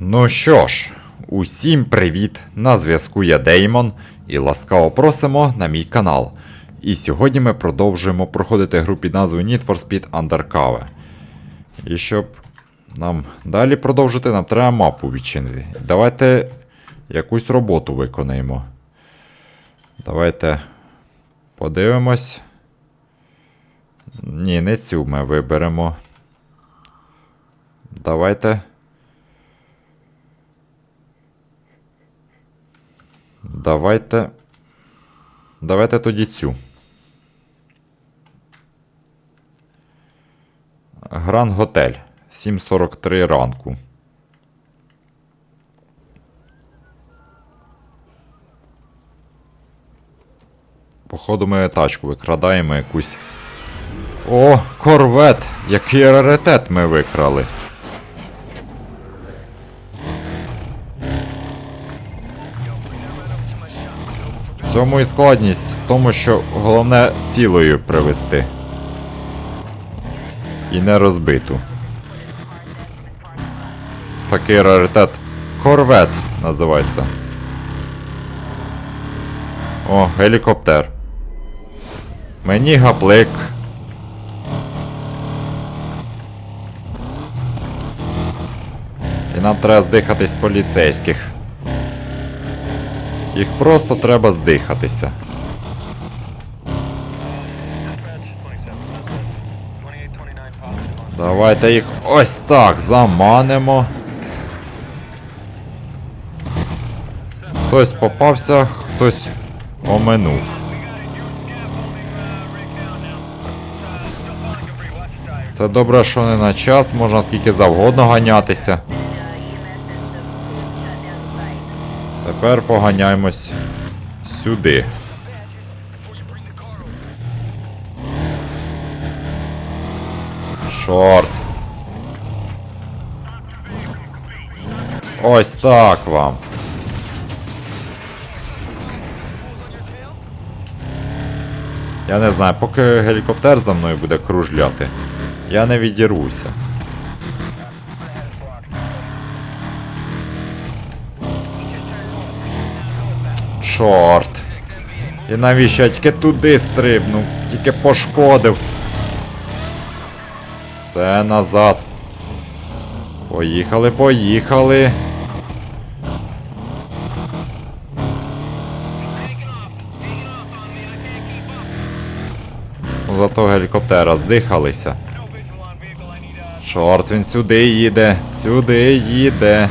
Ну що ж, усім привіт! На зв'язку я Деймон і ласкаво просимо на мій канал. І сьогодні ми продовжуємо проходити гру під назвою Need for Speed Undercover. І щоб нам далі продовжити, нам треба мапу відчинити. Давайте якусь роботу виконаємо. Давайте подивимось. Ні, не цю ми виберемо. Давайте. Давайте. Давайте тоді цю. Гранд Готель. 7.43 ранку. Походу ми тачку викрадаємо якусь. О, корвет! Який раритет ми викрали. Цьому і складність в тому, що головне цілою привезти. І не розбиту. Такий раритет. Корвет називається. О, гелікоптер. Мені гаплик. І нам треба здихатись поліцейських. Їх просто треба здихатися. Давайте їх ось так заманимо. Хтось попався, хтось оминув. Це добре, що не на час, можна скільки завгодно ганятися. Тепер поганяємось сюди. Шорт. Ось так вам. Я не знаю, поки гелікоптер за мною буде кружляти, я не відірвуся. Чорт. І навіщо я тільки туди стрибнув, тільки пошкодив. Все назад. Поїхали, поїхали. Зато гелікоптера здихалися. Чорт, він сюди їде, сюди їде.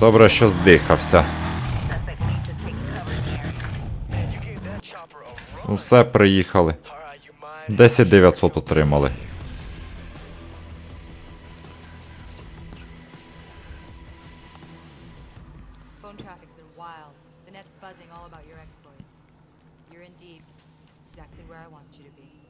Добре, що здихався. Ну все, приїхали. 10 900 отримали. Buzzing all about your exploits. You're indeed exactly where I want you to be.